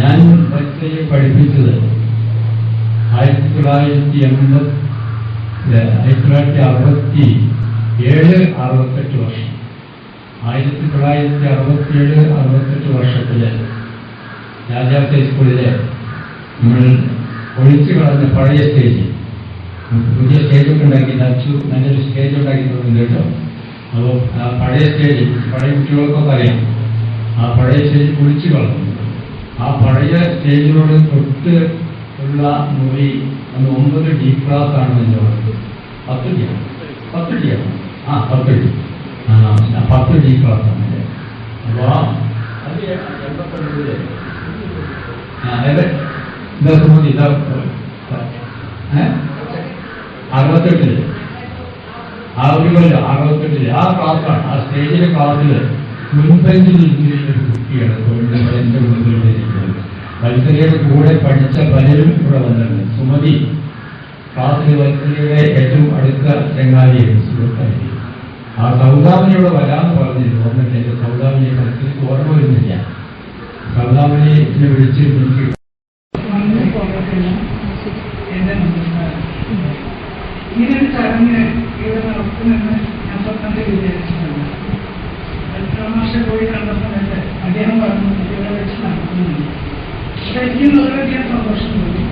ഞാൻ വൈദ്യുതിയെ പഠിപ്പിച്ചത് ആയിരത്തി തൊള്ളായിരത്തി എൺപത് ആയിരത്തി തൊള്ളായിരത്തി അറുപത്തി ഏഴ് അറുപത്തെട്ട് വർഷം. ആയിരത്തി തൊള്ളായിരത്തി അറുപത്തിയേഴ് അറുപത്തെട്ട് വർഷത്തിൽ രാജാസ് ഹൈസ്കൂളിലെ നമ്മൾ ഒഴിച്ചു കളഞ്ഞ പഴയ സ്റ്റേജ്. പുതിയ സ്റ്റേജൊക്കെ ഉണ്ടാക്കി നച്ചു നല്ലൊരു സ്റ്റേജ് ഉണ്ടാക്കി തുടങ്ങി കേട്ടോ. അപ്പോൾ ആ പഴയ സ്റ്റേജ് പഴയ കുട്ടികൾക്കൊക്കെ അറിയാം. ആ പഴയ സ്റ്റേജ് കുളിച്ചു കളഞ്ഞു. ആ പഴയ സ്റ്റേജിനോട് തൊട്ട് ഉള്ള മുറി അന്ന് ഒമ്പത് ഡി ക്ലാസ് ആണ് എന്റെ വർക്ക് പത്ത് ഡി ആണ്. പത്ത് ഡി ആണ്. ആ പത്ത് ഡി പത്ത് ഡി ക്ലാസ് ആണ് അല്ലേ അപ്പോൾ അത് എൺപത്തൊൻപതിലെ അതായത് ഇതാ സുമതി ഇതാ അറുപത്തെട്ടിൽ. ആ ഒരു കൊല്ലം ആ ആ സ്റ്റേജിലെ ക്ലാസ്സിൽ ഇരിക്കുന്ന ഒരു കൂടെ പഠിച്ച പലരും ഇവിടെ വന്നിട്ടുണ്ട് സുമതി ക്ലാസ്സിൽ വത്സലയുടെ ഏറ്റവും അടുത്ത ചങ്ങാതിയായിരുന്നു സുഹൃത്തായിരുന്നു. ആ സൗദാമിനിയോട് വരാമെന്ന് പറഞ്ഞിരുന്നു. വന്നിട്ട് എന്റെ സൗദാമിനിയെ മനസ്സിലേക്ക് ഓർമ്മ വരുന്നില്ല. സൗദാമിനിയെ വിളിച്ച് എനിക്ക് വന്നു പോകത്തില്ല എന്റെ നമസ്കാരം ഇങ്ങനൊരു ചടങ്ങിന് ഇവിടെ നടത്തുമെന്ന് ഞാൻ സ്വപ്നത്തിൽ വിചാരിച്ചിട്ടുണ്ട് എത്രമാശ പോയി കണ്ട സമയത്ത് അദ്ദേഹം പറഞ്ഞു ഇവിടെ വെച്ച് നടത്തുന്നുണ്ട് പക്ഷെ എനിക്ക് വളരെയധികം സന്തോഷം തോന്നി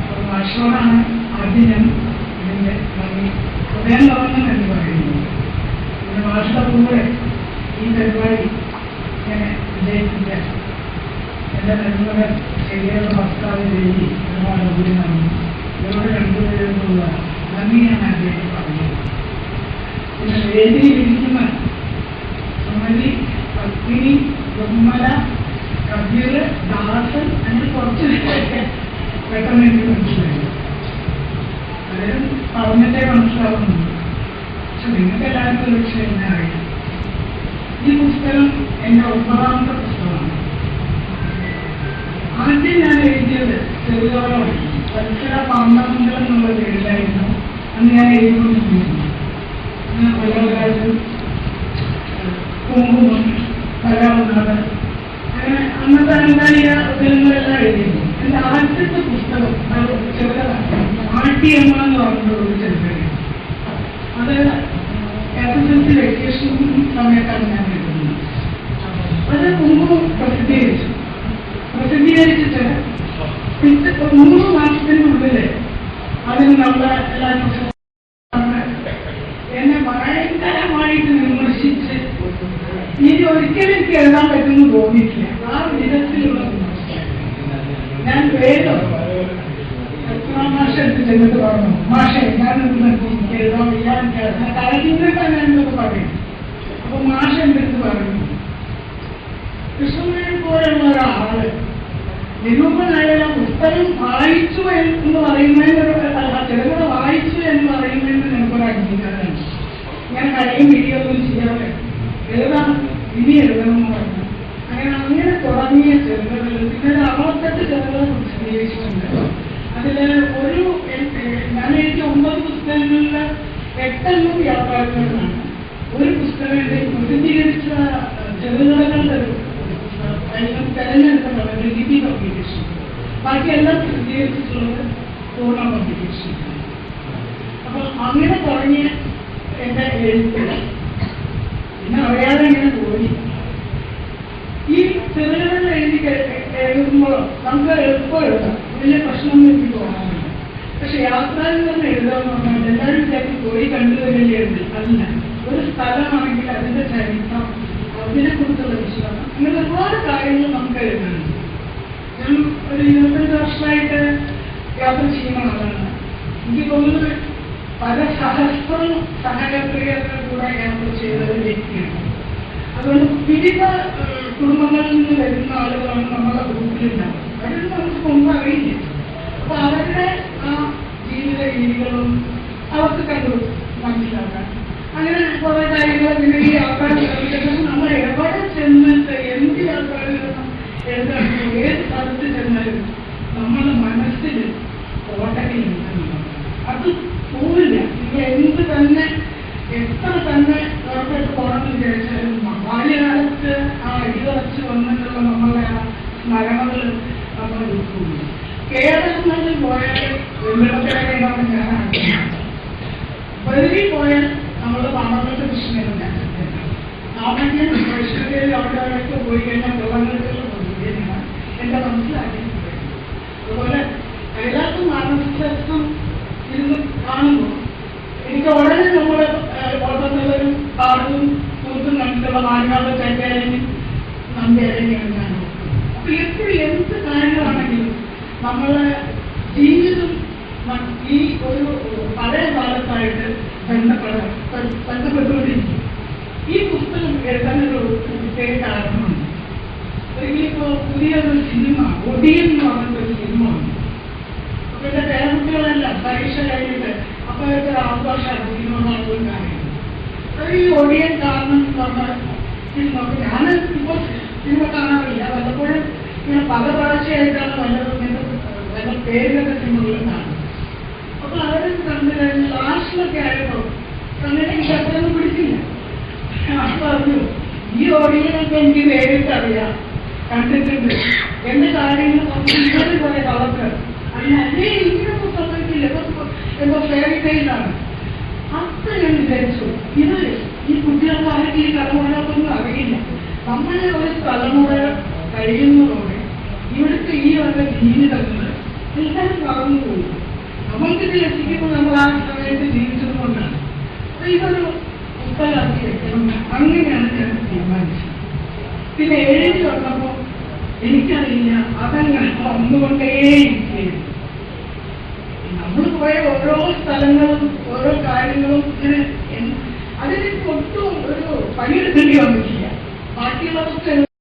അപ്പോൾ മാഷോടാണ് ആദ്യം ഞാൻ ഇതിന്റെ നന്ദി ഹൃദയം തുറന്നു എന്ന് പറയുന്നത് പിന്നെ മാഷയുടെ കൂടെ ഈ പരിപാടി ഇങ്ങനെ വിജയിപ്പിച്ച എന്റെ നന്മകൾ ശരിയായ ഭർത്താവ് എഴുതി ഒരുപാട് കൂടി നന്ദി ഇവരോട് രണ്ടുപേരുള്ള നന്ദി ഞാൻ ആദ്യമായിട്ട് പറഞ്ഞു പിന്നെ വേദിയിൽ ഇരിക്കുന്ന സുമതി പത്മിനി നിർമ്മല കബീർ ദാസൻ അങ്ങനെ കുറച്ച് പെട്ടെന്ന് എനിക്ക് മനസ്സിലായി. പലരും പറഞ്ഞിട്ടേ മനസ്സിലാവുന്നുണ്ട് പക്ഷെ നിങ്ങൾക്ക് എല്ലാവർക്കും ഒരു വിഷയം എന്നെ അറിയാം. ഈ പുസ്തകം എന്റെ ഒമ്പതാമത്തെ ആദ്യം ഞാൻ എഴുതിയത് ചെറുതോളം വത്സര പാമ്പമംഗലം എന്നുള്ള പേരിലായിരുന്നു അന്ന് ഞാൻ എഴുതിക്കൊണ്ടിരിക്കുന്നു. പലകാലത്തും കുങ്കുമം കലാവുന്നത് അങ്ങനെ അന്നത്തെ അലങ്കാരിക ഉദ്യമങ്ങളെല്ലാം എഴുതിയിരുന്നു. എന്റെ ആദ്യത്തെ പുസ്തകം ചെറുതാണ് ആട്ടിയമ്മ എന്ന് പറഞ്ഞിട്ടുള്ള അത് S S L C vacation സമയത്താണ് ഞാൻ എഴുതുന്നത് അത് കുങ്കുമം പ്രസിദ്ധീകരിച്ചു പ്രസിദ്ധീകരിച്ചിട്ട് പിറ്റേ മൂന്ന് മാസത്തിനുള്ളിൽ ഇനി ഒരിക്കലും എനിക്ക് പറ്റുമെന്ന് തോന്നിയിട്ടില്ല. ആ വിധത്തിലുള്ള ഞാൻ വേഗം എത്രാം മാഷ എടുത്ത് ചെന്നിട്ട് പറഞ്ഞു. മാഷെ ഇതൊക്കെ പറയും. അപ്പൊ മാഷ എന്റെ അടുത്ത് കൃഷ്ണനെ പോലുള്ള ഒരാൾ നിരൂപനായ പുസ്തകം വായിച്ചു എന്ന് പറയുന്നതിന് അല്ല വായിച്ചു എന്ന് പറയുന്നതിന് നിനക്കൊരു അംഗീകാരമാണ് ഞാൻ കടയും വീഡിയോ ചെയ്യാതെ എഴുതാം ഇനി എഴുതണമെന്ന് പറഞ്ഞു. അങ്ങനെ അങ്ങനെ തുടങ്ങിയ ചെറുകളിൽ പിന്നെ അറുപത്തെട്ട് ചെറുകൾ പ്രസിദ്ധീകരിച്ചിട്ടുണ്ട്. അതിൽ ഒരു ഞാൻ എഴുതിയ ഒമ്പത് പുസ്തകങ്ങളിൽ എട്ടെണ്ണം വ്യാപാരങ്ങളാണ് ഒരു പുസ്തകം എന്റെ പ്രസിദ്ധീകരിച്ച ചെറുകഥകളുടെ ഒരു അതിന് തെരഞ്ഞെടുത്തതാണ് ലിപി പബ്ലിക്കേഷൻ അതിന്റെ ചരിത്രം അതിനെ കുറിച്ചുള്ള വിശ്വാസം അങ്ങനെ ഒരുപാട് കാര്യങ്ങൾ നമുക്ക് എഴുതാനുണ്ട്. ഞാൻ ഒരു ഇരുപത്തഞ്ച് വർഷമായിട്ട് യാത്ര ചെയ്യുന്ന എനിക്ക് തോന്നുന്നത് പല സഹസ്രം സഹയാത്രികരുടെ കൂടെ യാത്ര ചെയ്ത ഒരു വ്യക്തിയാണ്. അതുകൊണ്ട് വിവിധ കുടുംബങ്ങളിൽ നിന്ന് വരുന്ന ആളുകളാണ് നമ്മുടെ ഗ്രൂപ്പിലുണ്ടാവും അവരിൽ നമുക്ക് മുമ്പ് അറിയില്ല. അപ്പൊ അവരുടെ ആ ജീവിത രീതികളും അവർക്ക് കണ്ടു മനസ്സിലാക്കാൻ. അങ്ങനെ കുറെ കാര്യങ്ങൾ ഇങ്ങനെ ഈ ആൾക്കാർ നമ്മൾ എവിടെ ചെന്നിട്ട് എന്ത് യാത്രകളും എഴുതാൻ ഏത് സ്ഥലത്ത് ചെന്നാലും നമ്മുടെ മനസ്സിൽ കോട്ടകളുണ്ടെന്നുള്ളത് അത് പോവില്ല നിങ്ങൾ എന്ത് തന്നെ എത്ര തന്നെ പുറത്തോട്ട് പോകണമെന്ന് വിചാരിച്ചാലും ആ അടിക സ്മരണകൾ നമ്മൾ എടുക്കുന്നു കേരളത്തിൽ പോയാൽ നമ്മൾ പാമ്പത്തെ കൃഷ്ണനുണ്ട് ആമയ്ക്ക് വൈഷ്ണവിയിൽ അവിടെ അവിടെയൊക്കെ പോയി കഴിഞ്ഞാൽ നമ്മളെ ജീവിതം ഈ ഒരു പഴയ കാലത്തായിട്ട് ബന്ധപ്പെടാൻ ബന്ധപ്പെട്ടുകൊണ്ടിരിക്കും ഈ പുസ്തകം എഴുതാനൊരു പ്രത്യേക കാരണമുണ്ട് ഒരിക്കലിപ്പോ പുതിയൊരു സിനിമ ഒടിയൻ എന്ന് പറഞ്ഞൊരു സിനിമ ഉണ്ട്. അപ്പൊ എന്റെ പേരക്കുട്ടികളെല്ലാം പരീക്ഷ കഴിഞ്ഞിട്ട് അപ്പോഴത്തെ ആഘോഷമാണ് സിനിമ കാണുമ്പോൾ കാര്യം ഈ ഒടിയൻ കാരണം എന്ന് പറഞ്ഞ സിനിമ ഞാൻ ഇപ്പോൾ സിനിമ കാണാറില്ല. വല്ലപ്പോഴും ഇങ്ങനെ പല പ്രാവശ്യമായിട്ടാണ് വല്ലതും വല്ല പേരിലൊക്കെ സിനിമകൾ കാണുന്നത് അപ്പൊ അവരും തമ്മിൽ ലാസ്റ്റിലൊക്കെ ആയപ്പോ അങ്ങനെ എനിക്ക് പിടിച്ചില്ല. പറഞ്ഞു ഈ ഓടിയനൊക്കെ എനിക്ക് നേരിട്ടറിയാം കണ്ടിട്ടുണ്ട്. എന്റെ കാര്യങ്ങൾ ഇങ്ങനെ പോയ കളക്ക് അല്ല എന്തോ അത്ര ഞാൻ വിചാരിച്ചു. ഇത് ഈ കുട്ടികൾക്ക് ആർക്ക് ഈ തലമുറകൾക്കൊന്നും അറിയില്ല. നമ്മളെ ഒരു തലമുറ കഴിയുന്നതോടെ ഇവിടുത്തെ ഈ ഒരു ജീവിതങ്ങൾ എല്ലാവരും പറഞ്ഞു പോയി നമ്മൾക്കിത് രസിക്കുമ്പോൾ നമ്മൾ ആ സമയത്ത് ജീവിച്ചത് കൊണ്ടാണ്. അപ്പൊ ഇതൊരു പുസ്തകമാക്കി വെക്കണം. അങ്ങനെയാണ് ഞാൻ തീരുമാനിച്ചത്. പിന്നെ ഏഴ് വന്നപ്പോ എനിക്കറിയില്ല അതങ്ങനെ വന്നുകൊണ്ടേയിരിക്കുകയാണ് നമ്മൾ പോയ ഓരോ സ്ഥലങ്ങളും ഓരോ കാര്യങ്ങളും ഇങ്ങനെ അതിന് ഒട്ടും ഒരു പണിയെടുക്കേണ്ടി വന്നിട്ടില്ല. ബാക്കിയുള്ളവർക്ക്